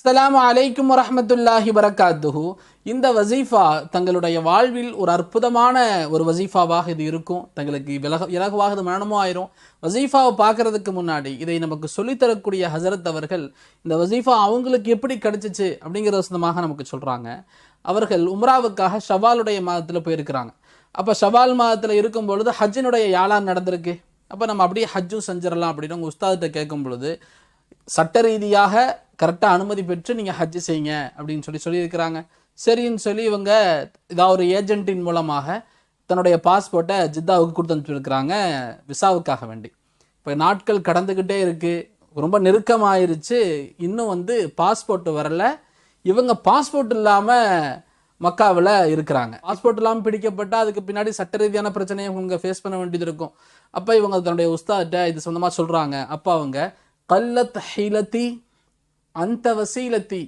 அஸ்லாம் அலைக்கும் வரமத்துல்லாஹி வரகாத்துஹு. இந்த வசீஃபா தங்களுடைய வாழ்வில் ஒரு அற்புதமான ஒரு வசீஃபாவாக இது இருக்கும். தங்களுக்கு விலக இலகுவாக இது மரணமும் ஆயிரும். வசீஃபாவை பார்க்கறதுக்கு முன்னாடி இதை நமக்கு சொல்லித்தரக்கூடிய ஹசரத் அவர்கள் இந்த வசீஃபா அவங்களுக்கு எப்படி கிடைச்சிச்சு அப்படிங்கிற வசந்தமாக நமக்கு சொல்கிறாங்க அவர்கள் உம்ராவுக்காக ஷவாலுடைய மாதத்தில் போயிருக்கிறாங்க. அப்போ ஷவால் மாதத்தில் இருக்கும் பொழுது ஹஜ்ஜினுடைய யாழா நடந்திருக்கு. அப்போ நம்ம அப்படியே ஹஜ்ஜும் செஞ்சிடலாம் அப்படின்னு உங்கள் உஸ்தாதிட்ட கேட்கும் பொழுது சட்ட ரீதியாக கரெக்டாக அனுமதி பெற்று நீங்கள் ஹஜ் செய்யுங்க அப்படின்னு சொல்லி சொல்லியிருக்கிறாங்க. சரின்னு சொல்லி இவங்க ஏதாவது ஒரு ஏஜென்ட்டின் மூலமாக தன்னுடைய பாஸ்போர்ட்டை ஜித்தாவுக்கு கொடுத்து அனுப்பிச்சிருக்கிறாங்க விசாவுக்காக வேண்டி. இப்போ நாட்கள் கடந்துக்கிட்டே இருக்குது ரொம்ப நெருக்கமாயிருச்சு இன்னும் வந்து பாஸ்போர்ட் வரல. இவங்க பாஸ்போர்ட் இல்லாமல் மக்காவில் இருக்கிறாங்க. பாஸ்போர்ட் இல்லாமல் பிடிக்கப்பட்டால் அதுக்கு பின்னாடி சட்ட ரீதியான பிரச்சனையை இவங்க ஃபேஸ் பண்ண வேண்டியது இருக்கும். அப்போ இவங்க தன்னுடைய உஸ்தாட்ட இது சொந்தமாக சொல்கிறாங்க அப்போ அவங்க கல்லத் ஹீலத்தி அந்த வசீலத்தி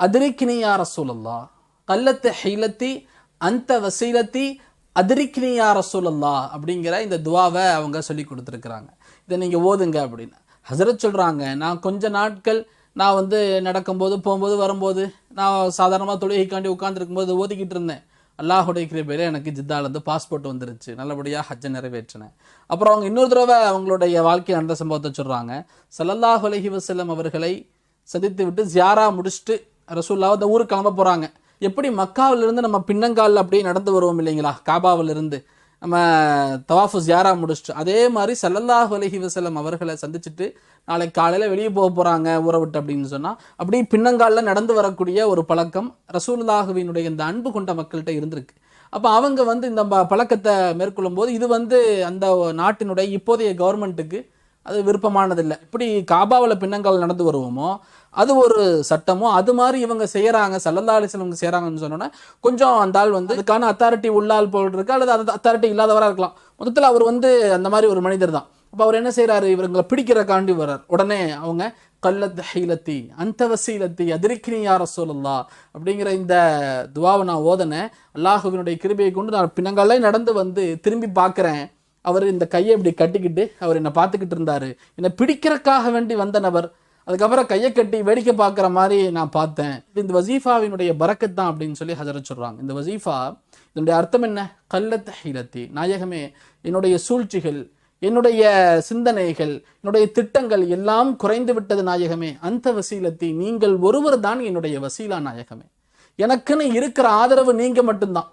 அதிரிக்கினியா ரசூலல்லா கல்லத்து ஹீலத்தி அந்த வசீலத்தி அதிரிக்கினியா ரசூலல்லா அப்படிங்கிற இந்த துவாவை அவங்க சொல்லி கொடுத்துருக்குறாங்க. இதை நீங்கள் ஓதுங்க அப்படின்னு. ஹசரத் சொல்கிறாங்க நான் கொஞ்ச நாட்கள் நான் வந்து நடக்கும்போது போகும்போது வரும்போது நான் சாதாரணமாக தொழுகைக்காண்டி உட்காந்துருக்கும்போது ஓதிக்கிட்டு இருந்தேன். அல்லாஹுடைய கிருபையில் எனக்கு ஜித்தாலேருந்து பாஸ்போர்ட் வந்துருச்சு. நல்லபடியாக ஹஜ்ஜை நிறைவேற்றினேன். அப்புறம் அவங்க இன்னொரு தடவை அவங்களுடைய வாழ்க்கை நடந்த சம்பவத்தை சொல்கிறாங்க சல்லல்லாஹ் அலஹி வசல்லம் அவர்களை சந்தித்து விட்டு ஜியாரா முடிச்சுட்டு ரசூல்லாவை அந்த ஊருக்கு கிளம்ப போகிறாங்க எப்படி மக்காவிலிருந்து நம்ம பின்னங்காலில் அப்படியே நடந்து வருவோம் இல்லைங்களா? காபாவிலிருந்து. நம்ம தவாஃபு ஜியாரா முடிச்சுட்டு அதே மாதிரி சல்லல்லாஹ் அலஹி வசலம் அவர்களை சந்திச்சுட்டு நாளைக்கு காலையில் வெளியே போக போகிறாங்க ஊரை விட்டு அப்படின்னு சொன்னால் அப்படியே பின்னங்காலில் நடந்து வரக்கூடிய ஒரு பழக்கம் ரசூல்லாஹுவினுடைய இந்த அன்பு கொண்ட மக்கள்கிட்ட இருந்திருக்கு. அப்போ அவங்க வந்து இந்த பழக்கத்தை மேற்கொள்ளும் போது இது வந்து அந்த நாட்டினுடைய இப்போதைய கவர்மெண்ட்டுக்கு அது விருப்பமானதில்லை. இப்படி காபாவில் பின்னங்கள் நடந்து வருவோமோ அது ஒரு சட்டமோ அது மாதிரி இவங்க செய்கிறாங்க சல்லல்லா அலிஸ்லம் செய்கிறாங்கன்னு சொன்னோன்னா கொஞ்சம் அந்த ஆள் வந்து அதுக்கான அத்தாரிட்டி உள்ளால் போல் இருக்கு அல்லது அந்த அத்தாரிட்டி இல்லாதவராக இருக்கலாம். மொத்தத்தில் அவர் வந்து அந்த மாதிரி ஒரு மனிதர் தான். அப்போ அவர் என்ன செய்கிறாரு இவங்களை பிடிக்கிறக்காண்டி வர்றார். உடனே அவங்க கல்லத் ஹீலத்தி அந்த வசீலத்தி அதிரிக்கினி யார சொல்லல்லா அப்படிங்கிற இந்த துவாவை நான் ஓதனேன். அல்லாஹுவினுடைய கிருபையை கொண்டு நான் பின்னங்களே நடந்து வந்து திரும்பி பார்க்குறேன். அவர் இந்த கையை இப்படி கட்டிக்கிட்டு அவர் என்னை பார்த்துக்கிட்டு இருந்தார். என்னை பிடிக்கிறக்காக வேண்டி வந்த நபர். அதுக்கப்புறம் கையை கட்டி வேடிக்கை பார்க்குற மாதிரி நான் பார்த்தேன். இந்த வசீஃபாவினுடைய பறக்கத் தான் அப்படின்னு சொல்லி ஹஜரத் சொல்கிறாங்க இந்த வசீஃபா இதனுடைய அர்த்தம் என்ன? கல்லத் ஹீலத்தி நாயகமே என்னுடைய சூழ்ச்சிகள் என்னுடைய சிந்தனைகள் என்னுடைய திட்டங்கள் எல்லாம் குறைந்து விட்டது நாயகமே. அந்த வசீலத்தி நீங்கள் ஒருவர் தான் என்னுடைய வசீலா நாயகமே. எனக்குன்னு இருக்கிற ஆதரவு நீங்கள் மட்டும்தான்.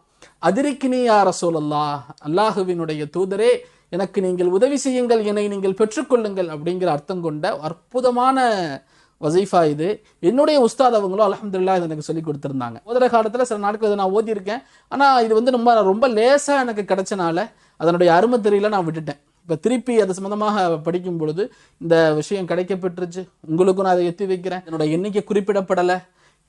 அதிரிக்கினி ரசோலல்லா அல்லாஹுவினுடைய தூதரே எனக்கு நீங்கள் உதவி செய்யுங்கள் என்னை நீங்கள் பெற்றுக்கொள்ளுங்கள் அப்படிங்கிற அர்த்தம் கொண்ட அற்புதமான வசீஃபா இது. என்னுடைய உஸ்தாத் அவங்களும் அலமதுல்லா இதை எனக்கு சொல்லி கொடுத்துருந்தாங்க. முதல காலத்தில் சில நாட்கள் இதை நான் ஓதியிருக்கேன். ஆனால் இது வந்து ரொம்ப ரொம்ப லேசாக எனக்கு கிடைச்சனால அதனுடைய அருமை தெரியல நான் விட்டுட்டேன். இப்போ திருப்பி அது சம்மந்தமாக படிக்கும் பொழுது இந்த விஷயம் கிடைக்கப்பெற்றுச்சு. உங்களுக்கும் நான் அதை எத்தி வைக்கிறேன். என்னோட எண்ணிக்கை குறிப்பிடப்படலை.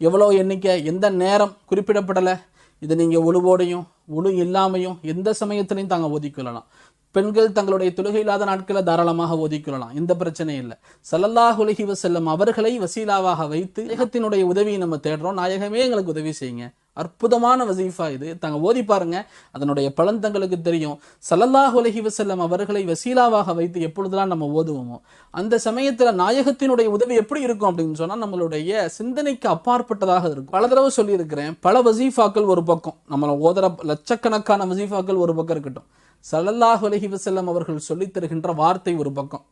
எவ்வளோ எண்ணிக்கை எந்த நேரம் குறிப்பிடப்படலை. இதை நீங்கள் ஒழுவோடையும் ஒழு இல்லாமையும் எந்த சமயத்திலையும் தாங்க ஒதுக்கிக்கொள்ளலாம் பெண்கள் தங்களுடைய தொழுகை இல்லாத நாட்களை தாராளமாக ஒதுக்கிக்கொள்ளலாம் எந்த பிரச்சனையும் இல்லை. சல்லல்லாஹ் உலகி வஸல்லம் அவர்களை வசீலாவாக வைத்து நாயகத்தினுடைய உதவியை நம்ம தேடுறோம். நாயகமே எங்களுக்கு உதவி செய்யுங்க. அற்புதமான வசீஃபா இது. தாங்க ஓதி பாருங்க. அதனுடைய பலன் தங்களுக்கு தெரியும். சல்லல்லாஹ் உலகி வசல்லம் அவர்களை வசீலாவாக வைத்து எப்பொழுதெல்லாம் நம்ம ஓதுவோமோ அந்த சமயத்தில் நாயகத்தினுடைய உதவி எப்படி இருக்கும் அப்படின்னு சொன்னால் நம்மளுடைய சிந்தனைக்கு அப்பாற்பட்டதாக இருக்கும். பல தடவை சொல்லியிருக்கிறேன் பல வசீஃபாக்கள் ஒரு பக்கம் நம்மளை ஓதுற லட்சக்கணக்கான வசீஃபாக்கள் ஒரு பக்கம் இருக்கட்டும். சல்லல்லாஹ் உலகி வசல்லம் அவர்கள் சொல்லித் தருகின்ற வார்த்தை ஒரு பக்கம்.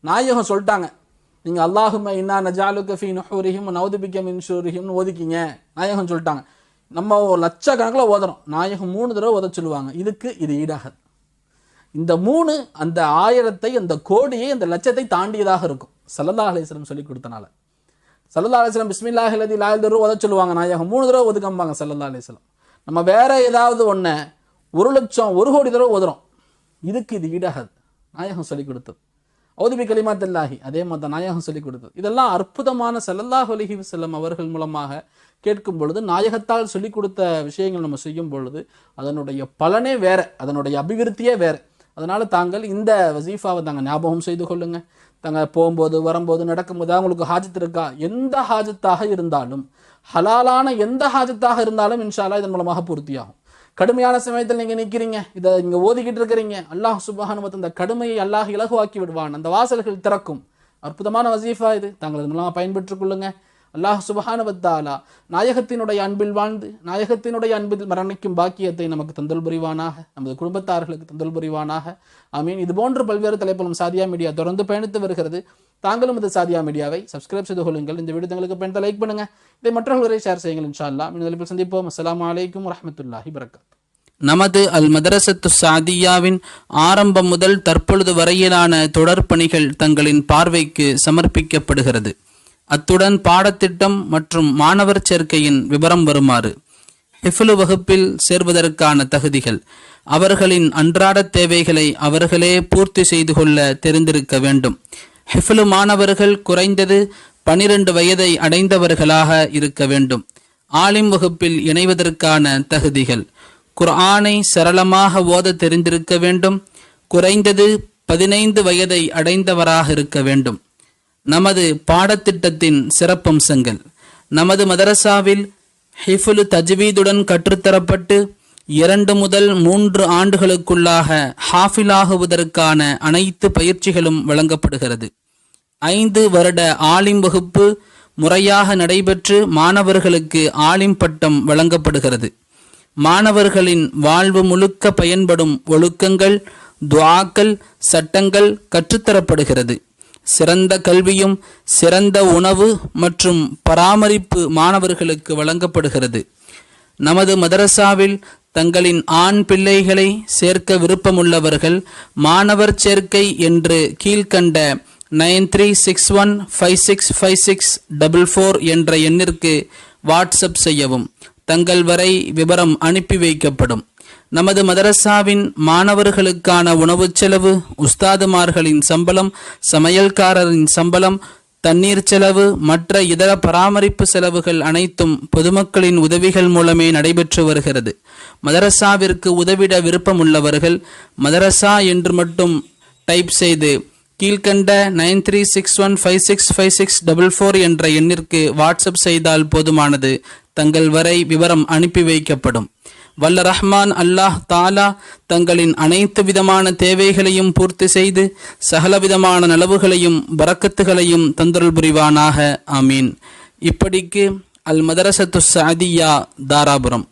நாயகம் சொல்லிட்டாங்க நீங்கள் அல்லாஹும இன்னா நஜாலுக ஃபீ நுஹூரிஹிம் நௌதுபிக்கம் மின் ஓதிக்கிங்க. நாயகம் சொல்லிட்டாங்க நம்ம ஒரு லட்சக்கணக்கில் ஓதணும். நாயகம் மூணு தடவை ஓத சொல்லுவாங்க. இதுக்கு இது ஈடாகாது. இந்த மூணு அந்த ஆயிரத்தை அந்த கோடியை அந்த லட்சத்தை தாண்டியதாக இருக்கும். சல்லல்லா அலிஸ்லம் சொல்லி கொடுத்தனால. சல்லல்லா அலிஸ்லம் வஸல்லம் பிஸ்மில்லாஹ் அல்லதி லா தடவை ஓத சொல்லுவாங்க. நாயகம் மூணு தடவை ஒதுக்கம்பாங்க சல்லல்லா அலிஸ்லம் நம்ம வேற ஏதாவது ஒன்று ஒரு லட்சம் ஒரு கோடி தடவை ஓதுறோம். இதுக்கு இது ஈடாகாது. நாயகம் சொல்லி கொடுத்தது. ஓதுபி கலிமாத்தல்லாஹி அதே மாதிரி தான் நாயகம் சொல்லிக் கொடுத்தது. இதெல்லாம் அற்புதமான செல்லல்லாஹ் அலைஹி செல்லம் அவர்கள் மூலமாக கேட்கும் பொழுது நாயகத்தால் சொல்லிக் கொடுத்த விஷயங்கள் நம்ம செய்யும் பொழுது அதனுடைய பலனே வேற அதனுடைய அபிவிருத்தியே வேற. அதனால தாங்கள் இந்த வசீஃபாவை தாங்க ஞாபகம் செய்து கொள்ளுங்க. தாங்க போகும்போது வரும்போது நடக்கும்போது உங்களுக்கு ஹாஜத் இருக்கா? எந்த ஹாஜத்தாக இருந்தாலும் ஹலாலான எந்த ஹாஜத்தாக இருந்தாலும் இன்ஷால்லா இதன் மூலமாக பூர்த்தியாகும். கடுமையான சமயத்தில் நீங்கள் நிற்கிறீங்க இதை நீங்கள் ஓதிக்கிட்டு இருக்கிறீங்க. அல்லாஹ் சுபஹானுவத் அந்த கடுமையை அல்லாஹ் இலகுவாக்கி விடுவான். அந்த வாசல்கள் திறக்கும். அற்புதமான வசீஃபா இது. தாங்கள் இதன் மூலமாக பயன்பெற்றுக் கொள்ளுங்க. அல்லாஹ் சுபஹானவத்தாலா நாயகத்தினுடைய அன்பில் வாழ்ந்து நாயகத்தினுடைய அன்பில் மரணிக்கும் பாக்கியத்தை நமக்கு தந்தல் புரிவானாக. நமது குடும்பத்தார்களுக்கு தந்தல் புரிவானாக. ஆமீன். இது போன்று பல்வேறு தலைப்பிலும் சாதியா மீடியா தொடர்ந்து பயணித்து வருகிறது. தாங்களும் இந்த சாதியா மீடியாவை சப்ஸ்கிரைப் செய்து கொள்ளுங்கள். இந்த வீடியோ தங்களுக்கு பயணத்தை லைக் பண்ணுங்க. இதை மற்றவர்களை ஷேர் செய்யுங்கள் இன்ஷா இந்த தலைப்பில் சந்திப்போம். அஸ்லாம் அலைக்கும் வரமத்துல்லாஹி வரகாத் நமது அல் மதரசத்து சாதியாவின் ஆரம்பம் முதல் தற்பொழுது வரையிலான தொடர் பணிகள் தங்களின் பார்வைக்கு சமர்ப்பிக்கப்படுகிறது. அத்துடன் பாடத்திட்டம் மற்றும் மாணவர் சேர்க்கையின் விவரம் வருமாறு ஹிஃபுலு வகுப்பில் சேர்வதற்கான தகுதிகள் அவர்களின் அன்றாட தேவைகளை அவர்களே பூர்த்தி செய்து கொள்ள தெரிந்திருக்க வேண்டும். ஹிஃபுலு மாணவர்கள் குறைந்தது பனிரெண்டு வயதை அடைந்தவர்களாக இருக்க வேண்டும். ஆலிம் வகுப்பில் இணைவதற்கான தகுதிகள். குர்ஆனை சரளமாக ஓத தெரிந்திருக்க வேண்டும். குறைந்தது பதினைந்து வயதை அடைந்தவராக இருக்க வேண்டும். நமது பாடத்திட்டத்தின் சிறப்பம்சங்கள். நமது மதரசாவில் ஹிஃபுலு தஜ்வீதுடன் கற்றுத்தரப்பட்டு இரண்டு முதல் மூன்று ஆண்டுகளுக்குள்ளாக ஹாஃபிலாகுவதற்கான அனைத்து பயிற்சிகளும் வழங்கப்படுகிறது. ஐந்து வருட ஆலிம் வகுப்பு முறையாக நடைபெற்று மாணவர்களுக்கு ஆலிம் பட்டம் வழங்கப்படுகிறது. மாணவர்களின் வாழ்வு முழுக்க பயன்படும் ஒழுக்கங்கள் துவாக்கள் சட்டங்கள் கற்றுத்தரப்படுகிறது. சிறந்த கல்வியும் சிறந்த உணவு மற்றும் பராமரிப்பு மாணவர்களுக்கு வழங்கப்படுகிறது. நமது மதரசாவில் தங்களின் ஆண் பிள்ளைகளை சேர்க்க விருப்பமுள்ளவர்கள் மாணவர் சேர்க்கை என்று கீழ்கண்ட nine three six one five six five six double four என்ற எண்ணிற்கு வாட்ஸ்அப் செய்யவும். தங்கள் வரை விவரம் அனுப்பி வைக்கப்படும். நமது மதரசாவின் மாணவர்களுக்கான உணவுச் செலவு உஸ்தாதுமார்களின் சம்பளம் சமையல்காரரின் சம்பளம் தண்ணீர் செலவு மற்ற இதர பராமரிப்பு செலவுகள் அனைத்தும் பொதுமக்களின் உதவிகள் மூலமே நடைபெற்று வருகிறது. மதரசாவிற்கு உதவிட விருப்பமுள்ளவர்கள் மதரசா என்று மட்டும் டைப் செய்து கீழ்கண்ட nine three six one five six five six double four என்ற எண்ணிற்கு வாட்ஸ்அப் செய்தால் போதுமானது. தங்கள் வரை விவரம் அனுப்பி வைக்கப்படும். வல்ல ரஹ்மான் அல்லாஹ் தாலா தங்களின் அனைத்து விதமான தேவைகளையும் பூர்த்தி செய்து சகலவிதமான நலவுகளையும் வரக்கத்துகளையும் தந்தருள் புரிவானாக. ஆமீன். இப்படிக்கு அல் மதரசத்து சாதியா தாராபுரம்.